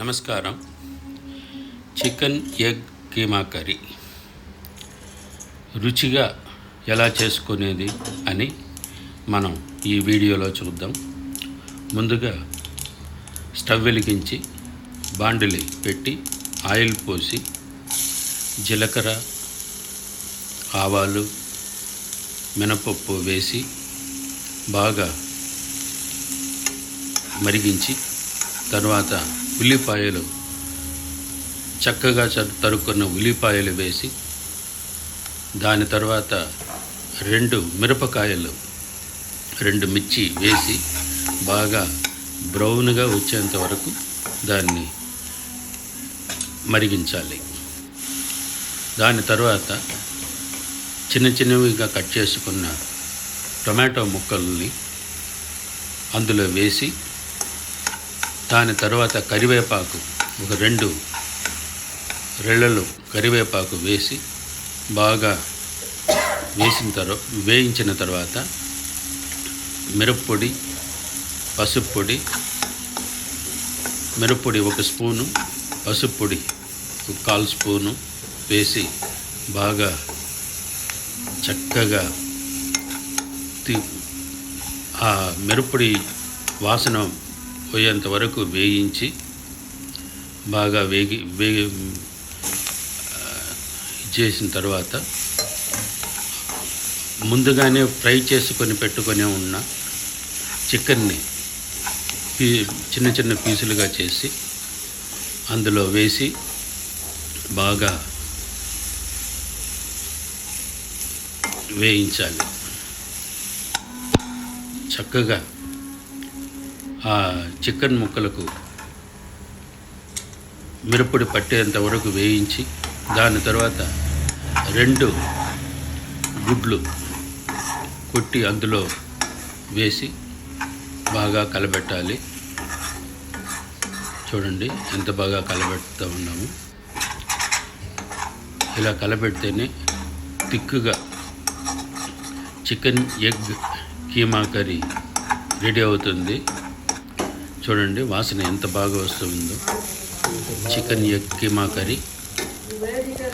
నమస్కారం. Chicken egg keema curry. రుచిగా ఎలా చేసుకునేది అని మనం ఈ వీడియోలో చూద్దాం. ముందుగా స్టవ్ వెలిగించి బాండిలి పెట్టి ఆయిల్ పోసి జీలకర్ర ఆవాలు మినపప్పు వేసి బాగా మరిగించి తర్వాత ఉల్లిపాయలు చక్కగా తరుక్కున్న ఉల్లిపాయలు వేసి దాని తర్వాత రెండు మిరపకాయలు రెండు మిర్చి వేసి బాగా బ్రౌన్గా వచ్చేంత వరకు దాన్ని మరిగించాలి. దాని తర్వాత చిన్న చిన్నవిగా కట్ చేసుకున్న టొమాటో ముక్కల్ని అందులో వేసి దాని తర్వాత కరివేపాకు ఒక రెండు రెళ్ళలు కరివేపాకు వేసి బాగా వేసిన తర్వాత వేయించిన తర్వాత మిరప్పొడి పసుపు పొడి మిరప్పొడి ఒక స్పూను పసుపు పొడి ఒక కాల్ స్పూను వేసి బాగా చక్కగా ఆ మిరప్పొడి వాసన పోయేంత వరకు వేయించి బాగా వేగి వేగి చేసిన తర్వాత ముందుగానే ఫ్రై చేసుకొని పెట్టుకొని ఉన్న చికెన్ని పీ చిన్న చిన్న పీసులుగా చేసి అందులో వేసి బాగా వేయించాలి. చక్కగా ఆ చికెన్ ముక్కలకు మిరప్పొడి పట్టేంత వరకు వేయించి దాని తర్వాత రెండు గుడ్లు కొట్టి అందులో వేసి బాగా కలబెట్టాలి. చూడండి ఎంత బాగా కలబెడుతూ ఉన్నాము. ఇలా కలబెడితేనే తిక్కుగా chicken egg keema curry ready అవుతుంది. చూడండి వాసన ఎంత బాగా వస్తుందో. Chicken egg keema curry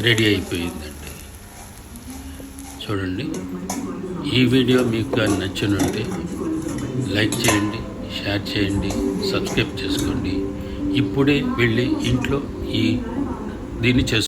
ready అయిపోయిందండి. చూడండి ఈ వీడియో మీకు కానీ లైక్ చేయండి షేర్ చేయండి సబ్స్క్రైబ్ చేసుకోండి. ఇప్పుడే వెళ్ళి ఇంట్లో ఈ దీన్ని చేసుకోండి